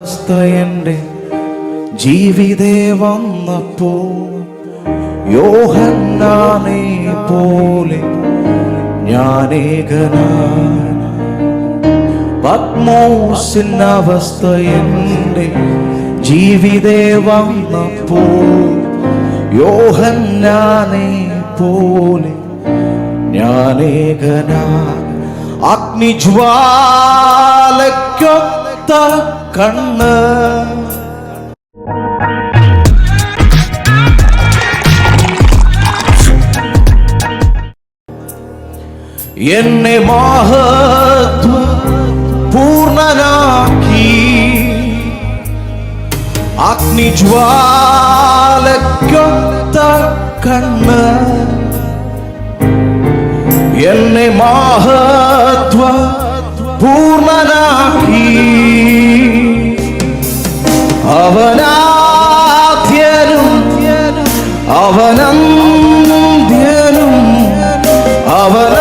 എന്റെ ജീവിതേ വന്നപ്പോ യോഹന്നാനെ പോലെ ഞാനേകനായി പത്മോസിൻ അവസ്ഥ എന്റെ ജീവിതേ വന്നപ്പോ യോഹന്നാനെ പോലെ ഞാനേകനായി അഗ്നിജ്വാലയ്ക്കൊത്ത കണ്ണ് എന്നെ മഹത്വ പൂർണനാക്കി അഗ്നിജ്വാലയ്ക്കൊത്ത കണ്ണ് എന്നെ മഹത്വ പൂർണ്ണനാക്കി അവനാദ്യനും അവനന്ത്യനും അവനാൽഫയും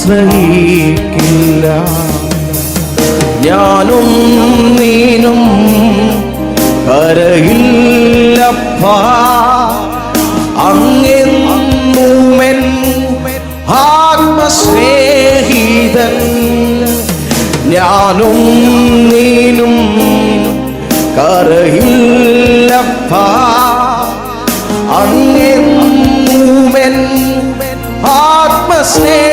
ആശ്രയിക്കില്ല. ഞാനും നീനും കരയില്ലപ്പ. അങ്ങെന്നുമെൻ ആത്മസ്നേഹിതൻ? ഞാനും നീനും കരയില്ലപ്പ. അങ്ങെന്നുമെൻ ആത്മസ്നേഹിതൻ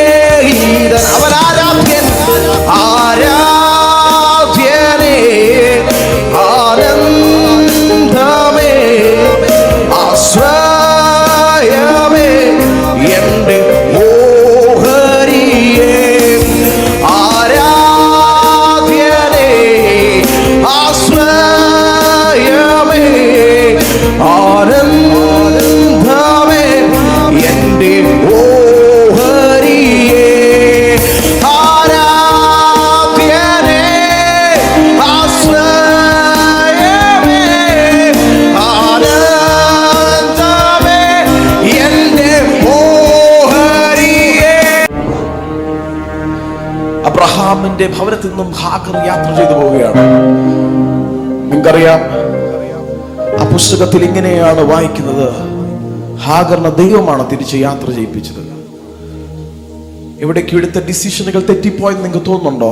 അബ്രഹാമിന്റെ ഭവനത്തിൽ നിന്നും ഹാക്കർ യാത്ര ചെയ്തു പോവുകയാണ്. നിങ്ങൾക്കറിയാം ആ പുസ്തകത്തിൽ ഇങ്ങനെയാണ് വായിക്കുന്നത്. ഹാഗറിനെ ദൈവമാണ് തിരിച്ച് യാത്ര ചെയ്യിപ്പിച്ചത്. എവിടേക്കോ എടുത്ത ഡിസിഷനുകൾ തെറ്റിപ്പോയെന്ന് നിങ്ങൾക്ക് തോന്നുന്നുണ്ടോ?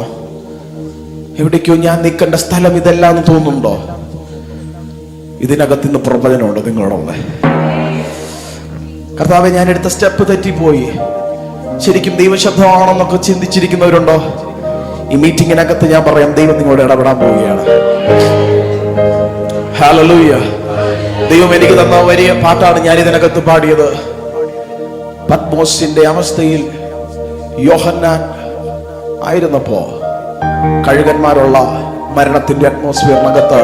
എവിടേക്കോ ഞാൻ നിൽക്കേണ്ട സ്ഥലം ഇതല്ല എന്ന് തോന്നുന്നുണ്ടോ? ഇതിനകത്ത് ഇന്ന് പ്രവചനമുണ്ട് നിങ്ങളോടുള്ള കർത്താവെ ഞാൻ എടുത്ത സ്റ്റെപ്പ് തെറ്റിപ്പോയി. ശരിക്കും ദൈവശബ്ദമാണെന്നൊക്കെ ചിന്തിച്ചിരിക്കുന്നവരുണ്ടോ? ഈ മീറ്റിങ്ങിനകത്ത് ഞാൻ പറയാം ദൈവം നിങ്ങളോട് ഇടപെടാൻ പോവുകയാണ്. ഹല്ലേലൂയ ദൈവം എനിക്ക് തന്ന വലിയ പാട്ടാണ് ഞാൻ ഇതിനകത്ത് പാടിയത്. പത്മോസിന്റെ അവസ്ഥയിൽ യോഹന്നാൻ ആയിരുന്നപ്പോ കഴുകന്മാരുള്ള മരണത്തിന്റെ അറ്റ്മോസ്ഫിയറിനകത്ത്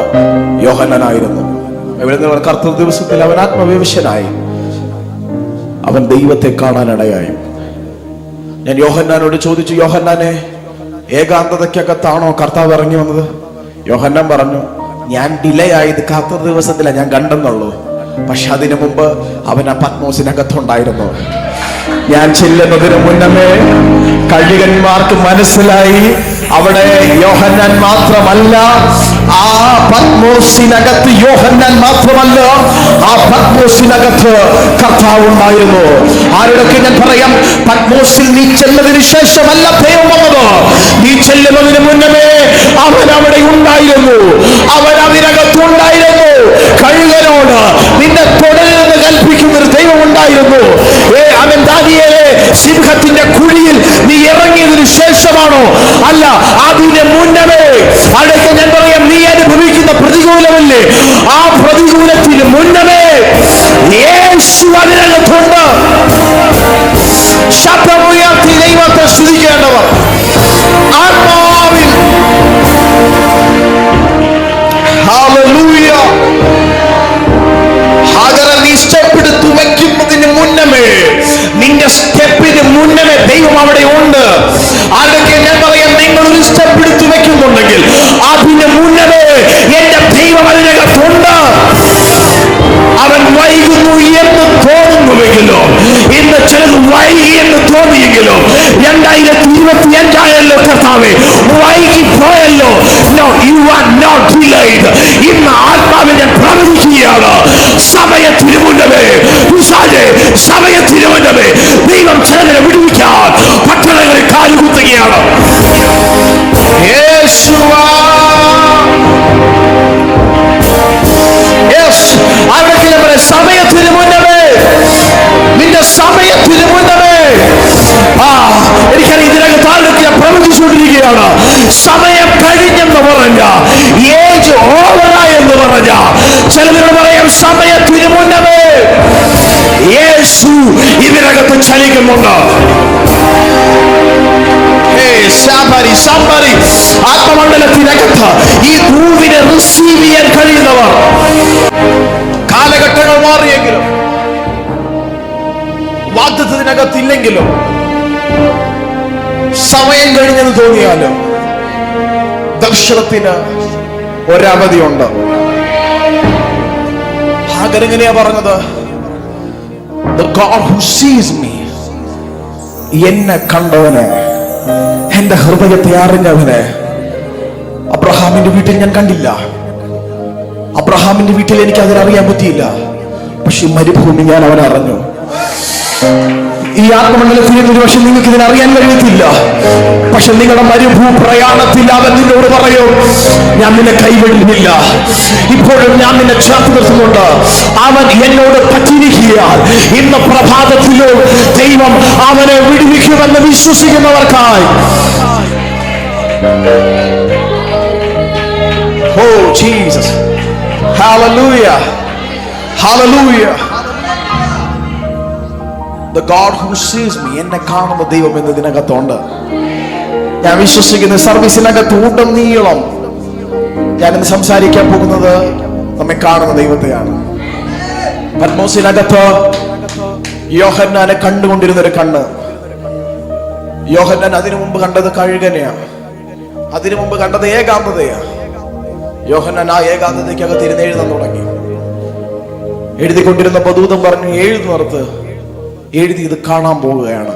യോഹന്നാനായിരുന്നു കർത്തൃ ദിവസത്തിൽ അവൻ ആത്മവിവശനായി. അവൻ ദൈവത്തെ കാണാനിടയായി. ഞാൻ യോഹന്നാനോട് ചോദിച്ചു യോഹന്നാനെ ഏകാന്തതയ്ക്കകത്താണോ കർത്താവ് ഇറങ്ങി വന്നത്? യോഹന്നാൻ പറഞ്ഞു ഞാൻ ഡിലേ ആയത് കാത്ത ദിവസത്തിലാണ് ഞാൻ കണ്ടെന്നുള്ളൂ. പക്ഷെ അതിനു മുമ്പ് അവൻ ആ പത്മോസിനകത്തുണ്ടായിരുന്നു. ഞാൻ ചെല്ലുന്നതിന് മുന്നമേ കഴുകന്മാർക്ക് മനസ്സിലായി. അവിടെ യോഹന്നാൻ മാത്രമല്ല ആ പത്മോസിനകത്ത് യോഹന്നാൻ മാത്രമല്ല ആ പത്മോസിനകത്ത് കർത്താവ് ഉണ്ടായിരുന്നു ആരോടൊക്കെ ഞാൻ പറയാം പത്മോസിൽ നീ ചെല്ലതിന് ശേഷമല്ല ദൈവം നീ ചെല്ലുന്നതിന് മുന്നമേ അവൻ അവിടെ ഉണ്ടായിരുന്നു. അവൻ അതിനകത്ത് ഉണ്ടായിരുന്നു. കഴുകനോട് നിന്നെ തുടരുതെന്ന് കൽപ്പിക്കുന്ന ഒരു ദൈവം ഉണ്ടായിരുന്നു. അവൻ ദാനിയേലെ സിംഹത്തിന്റെ കുഴിയിൽ നീ ഇറങ്ങിയതിനു ശേഷമാണോ? അല്ല അതിന് മുന്നമേ. അടുത്ത ഞാൻ പറയാം നീ അനുഭവിക്കുന്ന പ്രതികൂലമല്ലേ? ആ പ്രതികൂലത്തിന് മുന്നമേ യേശു അതിനകത്തുണ്ട്. ശബ്ദമുയർത്തി ദൈവത്തെ സ്തുതിക്കേണ്ടവർ. ആത്മാവിൽ. Hallelujah. ഹാഗറെ നീ സ്റ്റെപ്പ് മുന്നമേ. മുന്നമേ ദൈവം അവിടെ ഉണ്ട് ഞാൻ നിങ്ങൾ ഒരു സ്റ്റെപ്പ് എടുത്തു വെക്കുന്നുണ്ടെങ്കിൽ അതിന് മുന്നമേ Hey, somebody, somebody. ആത്മമണ്ഡലത്തിനകത്ത് ഈ ഗ്രൂവിനെ റിസീവ് ചെയ്യാൻ കഴിയുന്നവർ. കാലഘട്ടങ്ങൾ മാറിയെങ്കിലും വാഗ്ദത്തിനകത്തില്ലെങ്കിലും സമയം കഴിഞ്ഞെന്ന് തോന്നിയാലും ദർശനത്തിന് ഒരവധിയുണ്ട്. ഹാഗരെങ്ങനെയാ പറഞ്ഞത്? The God who sees me എന്നെ കണ്ടവന് എന്റെ ഹൃദയത്തെ അറിഞ്ഞവന് അബ്രഹാമിന്റെ വീട്ടിൽ ഞാൻ കണ്ടില്ല. അബ്രഹാമിന്റെ വീട്ടിൽ എനിക്ക് അതിനറിയാൻ പറ്റിയില്ല. പക്ഷെ മരുഭൂമി ഞാൻ അവനെ ഈ ആത്മമണ്ഡലത്തിൽ ഒരു പക്ഷെ നിങ്ങൾക്ക് ഇതിനറിയാൻ കഴിയത്തില്ല. പക്ഷെ നിങ്ങളുടെ മരുഭൂ പ്രയാണത്തിൽ അവൻ നിന്നോട് പറയും ഞാൻ നിന്നെ കൈവിടുന്നില്ല ഇപ്പോഴും ഞാൻ നിന്നെ ചേർത്ത് നിർത്തുന്നുണ്ട്. അവൻ എന്നോട് പറ്റിയിരിക്കുകയാൽ ഇന്ന് പ്രഭാതത്തിലോ ദൈവം അവനെ വിടുവിക്കുമെന്ന് വിശ്വസിക്കുന്നവർക്കായി. ഓ Jesus Hallelujah. Hallelujah. The God who sees me എന്നെ കാണുന്ന ദൈവം എന്ന് ഇതിനകത്തുണ്ട്. ഞാൻ വിശ്വസിക്കുന്ന സർവീസിനകത്ത് ഊട്ടം നീളം. ഞാനിന്ന് സംസാരിക്കാൻ പോകുന്നത് നമ്മെ കാണുന്ന ദൈവത്തെയാണ്. പത്മോസിനകത്ത് യോഹന്നാനെ കണ്ടുകൊണ്ടിരുന്ന ഒരു കണ്ണ്. യോഹന്നാൻ അതിനു മുമ്പ് കണ്ടത് കഴുകനെയാ. അതിനു മുമ്പ് കണ്ടത് ഏകാന്തതയാ. യോഹന്നാൻ ആ ഏകാന്തതയ്ക്കകത്ത് ഇരുന്ന് എഴുതാൻ തുടങ്ങി. എഴുതിക്കൊണ്ടിരുന്ന ദൂതം പറഞ്ഞു എഴുതുന്നിടത്ത് എഴുതി ഇത് കാണാൻ പോവുകയാണ്.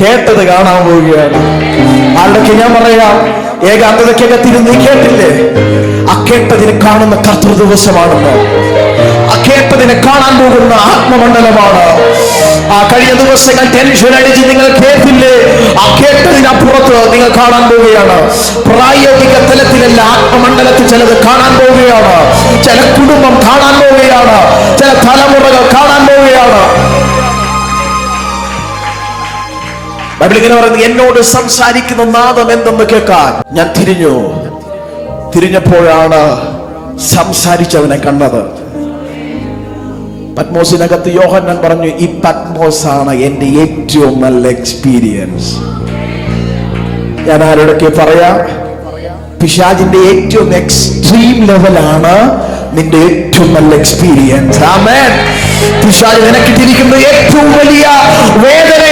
കേട്ടത് കാണാൻ പോവുകയാണ്. ആളുടെ ഞാൻ പറയാം? ഏകാന്തതയ്ക്കകത്തിരുന്ന് നീ കേട്ടില്ലേ? ആ കേട്ടതിന് കാണുന്ന കർത്തൃ ദിവസമാണെന്ന് ആ കേട്ടതിനെ കാണാൻ പോകുന്ന ആത്മമണ്ഡലമാണ്. ആ കഴിഞ്ഞ ദിവസങ്ങൾ ടെൻഷൻ അടിച്ച് നിങ്ങൾ കേട്ടില്ലേ? ആ കേട്ടതിനപ്പുറത്ത് നിങ്ങൾ കാണാൻ പോവുകയാണ്. പ്രായോഗിക തലത്തിലല്ല ആത്മമണ്ഡലത്തിൽ ചിലത് കാണാൻ പോവുകയാണ്. ചില കുടുംബം കാണാൻ പോവുകയാണ്. ചില തലമുറകൾ കാണാൻ പോവുകയാണ്. ബൈബിൾ ഇങ്ങനെ പറയുന്നത് എന്നോട് സംസാരിക്കുന്ന നാദം എന്തെന്ന് കേൾക്കാൻ? ഞാൻ തിരിഞ്ഞു. തിരിഞ്ഞപ്പോഴാണ് സംസാരിച്ചവനെ കണ്ടത്. പത്മോസിനകത്ത് യോഹന്നാൻ പറഞ്ഞു ഈ പത്മോസ് ആണ് എന്റെ ഏറ്റവും നല്ല എക്സ്പീരിയൻസ് ഞാൻ ആരോടൊക്കെ പറയാം? പിശാജിന്റെ ഏറ്റവും എക്സ്ട്രീം ലെവലാണ് നിന്റെ ഏറ്റവും നല്ല എക്സ്പീരിയൻസ് ആമേൻ. പിശാജ് നിനക്കിട്ടിരിക്കുന്ന ഏറ്റവും വലിയ വേദന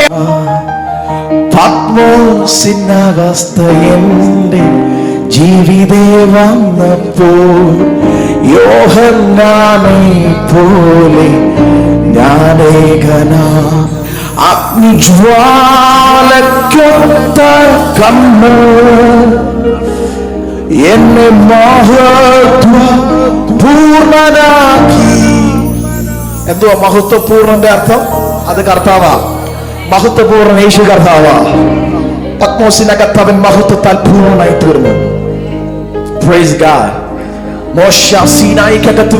പത്മോസിനവസ്ഥ എന്റെ ജീവിതേ വന്നപ്പോൾ പോലെ ഞാനേകനാ. അഗ്നിജ്വാലക്കൊത്ത കണ്ണ് എന്നെ മഹത്വ പൂർണനാക്കി എന്തുവാ മഹത്വപൂർണന്റെ അർത്ഥം? അത് കർത്താവാ. മഹത്വപൂർണ യേശു കർത്താവാ. പത്മോസിനകത്ത് അവൻ മഹത്വത്താൽ പൂർണനായി തീർന്നു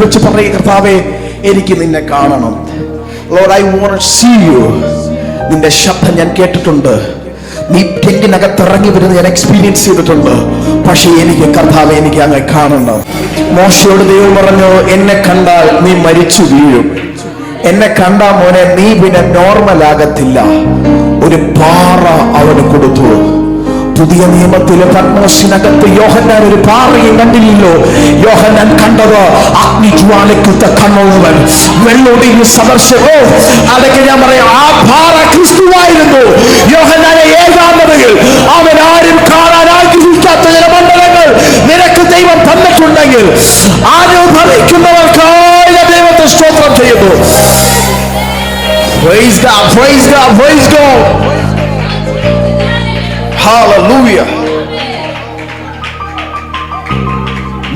വെച്ച് പറയും കർത്താവേ എനിക്ക് നിന്നെ കാണണം. Lord I want see you നിന്റെ ശബ്ദം ഞാൻ കേട്ടിട്ടുണ്ട്. നീ ടെന്റിനകത്ത് ഇറങ്ങി വരുന്നത് ഞാൻ എക്സ്പീരിയൻസ് ചെയ്തിട്ടുണ്ട്. പക്ഷേ എനിക്ക് കർത്താവ് എനിക്ക് അങ്ങ് കാണണം. മോശയോട് ദൈവം പറഞ്ഞു എന്നെ കണ്ടാൽ നീ മരിച്ചു വീഴും. എന്നെ കണ്ടാ മോനെ നീ പിന്നെ നോർമൽ ആകത്തില്ല. ഒരു പാറ അവന് കൊടുത്തു. പുതിയ നിയമത്തിലെ പത്മോസിനകത്ത് യോഹന്നാൻ ഒരു പാറയും കണ്ടില്ലല്ലോ. യോഹന്നാൻ കണ്ടത് അഗ്നിജ്വാലക്കുത്ത കണ്ണുള്ളവൻ വെള്ളൊടിഞ്ഞ് സദർശകോ അതൊക്കെ ഞാൻ പറയാം ആ പാറ ക്രിസ്തുവായിരുന്നു. യോഹന്നാനെ ഏകാന്തതയിൽ അവൻ ആരും കാണാൻ ആഗ്രഹിക്കാത്ത ചില മണ്ഡലങ്ങൾ നിനക്ക് ദൈവം തന്നിട്ടുണ്ടെങ്കിൽ അനുഭവിക്കുന്നവർക്കായി ഭവിക്കുന്നവർക്കായ ദൈവത്തെ സ്തോത്രം ചെയ്യുന്നു. Praise God, praise God, praise God. Hallelujah.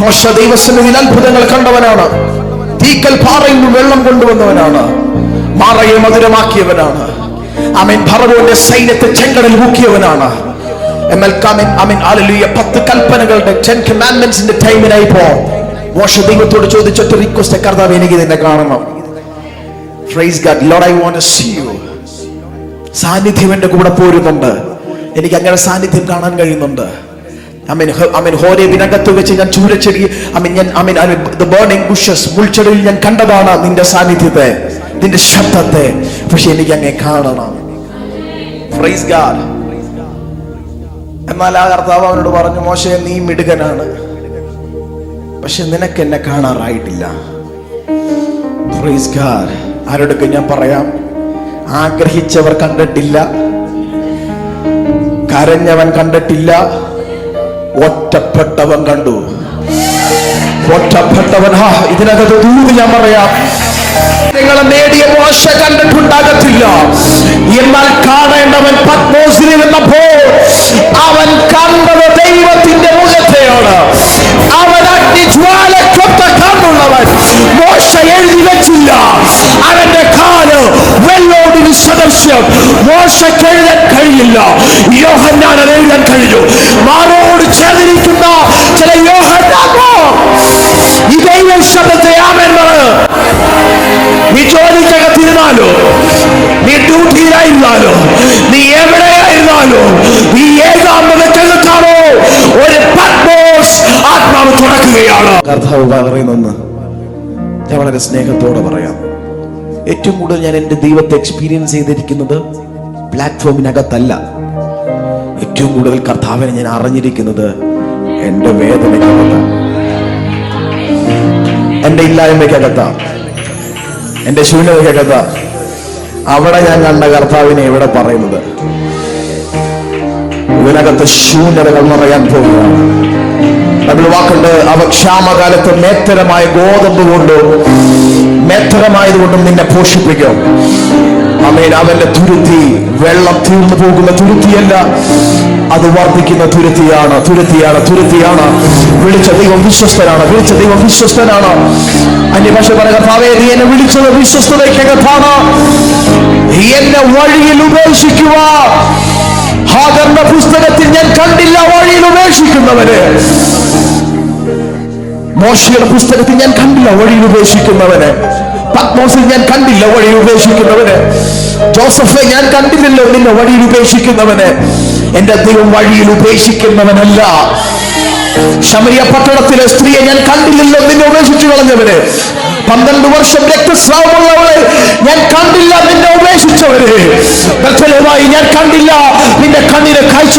മോശ ദൈവസന്നിധിയിൽ അത്ഭുതങ്ങൾ കണ്ടവനാണ്. തീക്കൽ പാറയിൽ വെള്ളം കൊണ്ടുവന്നവനാണ്. മാറയെ മധുരമാക്കിയവനാണ്. അമീൻ ഭറവോന്റെ സൈന്യത്തെ ചെങ്കടൽ മുക്കിയവനാണ് പത്ത് കൽപ്പനകളുടെ ടെൻ കമാൻഡ്മെന്റ്സിന്റെ ടൈമിനായി പോ. മോശ ദൈവത്തോട് ചോദിച്ചൊറ്റ റിക്വസ്റ്റ് കർത്താവ് എനിക്ക് നിന്നെ കാണണം. Praise God Lord I want to see you സാന്നിധ്യം എന്റെ കൂടെ പോരുന്നുണ്ട്. എനിക്ക് അങ്ങയുടെ സാന്നിധ്യം കാണാൻ കഴിയുന്നുണ്ട്. അമീൻ വെച്ച് ഞാൻ ചൂരച്ചെടി. ഞാൻ ബേർണിംഗ് ബുഷസ് മുൾച്ചെടിയിൽ ഞാൻ കണ്ടതാണ് നിന്റെ സാന്നിധ്യത്തെ നിന്റെ ശബ്ദത്തെ. പക്ഷെ എനിക്ക് അങ്ങനെ കാണണം. പ്രൈസ് എന്നാൽ ആ കർത്താവ് അവനോട് പറഞ്ഞു മോശയെ നീ മിടുകനാണ്. പക്ഷെ നിനക്ക് എന്നെ കാണാറായിട്ടില്ല. പ്രൈസ് ആരോടൊക്കെ ഞാൻ പറയാം ആഗ്രഹിച്ചവർ കണ്ടിട്ടില്ല കരഞ്ഞവൻ കണ്ടിട്ടില്ല. ഒറ്റപ്പെട്ടവൻ കണ്ടു. ഒറ്റപ്പെട്ടവൻ ഹാ ഇതിനകത്ത് ദൂത് ഞാൻ പറയാം. നിങ്ങളെ നേടിയ മോശ കണ്ടിട്ടുണ്ടാകത്തില്ല. എന്നാൽ കാണേണ്ടവൻ പത്മോസിൽ നിന്നപ്പോൾ അവൻ കണ്ടത് ദൈവത്തിന്റെ മുഖത്തെയാണ്. അവൻ കണ്ണുള്ളവൻ മോശ എഴുതി വെച്ചില്ല അവന്റെ കാൽ വെള്ളോടിന് സദൃശ്യം. മോശയ്ക്ക് എഴുതാൻ കഴിയില്ല. യോഹന്നാൻ അത് എഴുതാൻ കഴിഞ്ഞു. മാറോട് ചേർന്നിരിക്കുന്ന ചില യോഹന്നാനോ ഈ ദൈവ ശബ്ദത്തെ ആമേൻ നീ ജോലിക്കകത്തിരുന്നാലോ? നീ ഡ്യൂട്ടിയിലായിരുന്നാലോ? നീ എവിടെയായിരുന്നാലോ? നീ ഏകാന്തതക്കകത്താണോ ഒരു പത്മോസ് ആത്മാവ് തുടക്കുകയാണ് കർത്താവ് പറയുന്നെന്ന് ഞാൻ വളരെ സ്നേഹത്തോടെ പറയാം. ഏറ്റവും കൂടുതൽ ഞാൻ എന്റെ ദൈവത്തെ എക്സ്പീരിയൻസ് ചെയ്തിരിക്കുന്നത് പ്ലാറ്റ്ഫോമിനകത്തല്ല ഏറ്റവും കൂടുതൽ കർത്താവിനെ ഞാൻ അറിഞ്ഞിരിക്കുന്നത് എന്റെ വേദനയ്ക്കകത്താണ് എന്റെ ഇല്ലായ്മയ്ക്കകത്താണ് എന്റെ ശൂന്യതയ്ക്കകത്ത. അവിടെ ഞാൻ കണ്ട കർത്താവിനെ ഇവിടെ പറയുന്നത്. ഇതിനകത്ത് ശൂന്യതകൾ നിറയാൻ പോവുകയാണ്. ബൈബിൾ വാക്കുണ്ട് അവ ക്ഷാമകാലത്ത് മേത്തരമായ ഗോതമ്പ് കൊണ്ടും നിന്നെ പോഷിപ്പിക്കും. അമേൻ. അവന്റെ തുരുത്തി വെള്ളം തീർന്നു പോകുന്ന തുരുത്തിയല്ല അത് വർദ്ധിക്കുന്ന തുരുത്തിയാണ്. തുരുത്തിയാണ് തുരുത്തിയാണ്. വിളിച്ച ദൈവം വിശ്വസ്തനാണ് വിളിച്ച ദൈവം വിശ്വസ്തനാണ്. അന്യഭാഷ പറ കർത്താവേ നീ എന്നെ വിളിച്ചത് വിശ്വസ്തതയ്ക്കകത്താണ് എന്നെ വഴിയിൽ ഉപേക്ഷിക്കുക ഹാഗറിന്റെ പുസ്തകത്തിൽ ഞാൻ കണ്ടില്ല വഴിയിൽ ഉപേക്ഷിക്കുന്നവര്. മോശയുടെ പുസ്തകത്തിൽ ഞാൻ കണ്ടില്ല വഴിയിൽ ഉപേക്ഷിക്കുന്നവന് പത്മോസിൽ ഞാൻ കണ്ടില്ല വഴിയിൽ ഉപേക്ഷിക്കുന്നവന് ജോസഫെ ഞാൻ കണ്ടില്ലല്ലോ നിന്നെ വഴിയിൽ ഉപേക്ഷിക്കുന്നവന്. എന്റെ ദൈവം വഴിയിൽ ഉപേക്ഷിക്കുന്നവനല്ല. ശമരിയ പട്ടണത്തിലെ സ്ത്രീയെ ഞാൻ കണ്ടില്ലല്ലോ നിന്നെ ഉപേക്ഷിച്ചു കളഞ്ഞവന്. പന്ത്രണ്ട് വർഷം രക്തസ്രാവമുള്ളവളെ ഞാൻ കണ്ടില്ല നിന്നെ ഉപേക്ഷിച്ചവര്. ഞാൻ കണ്ടില്ല നിന്റെ കണ്ണിനെ കാഴ്ച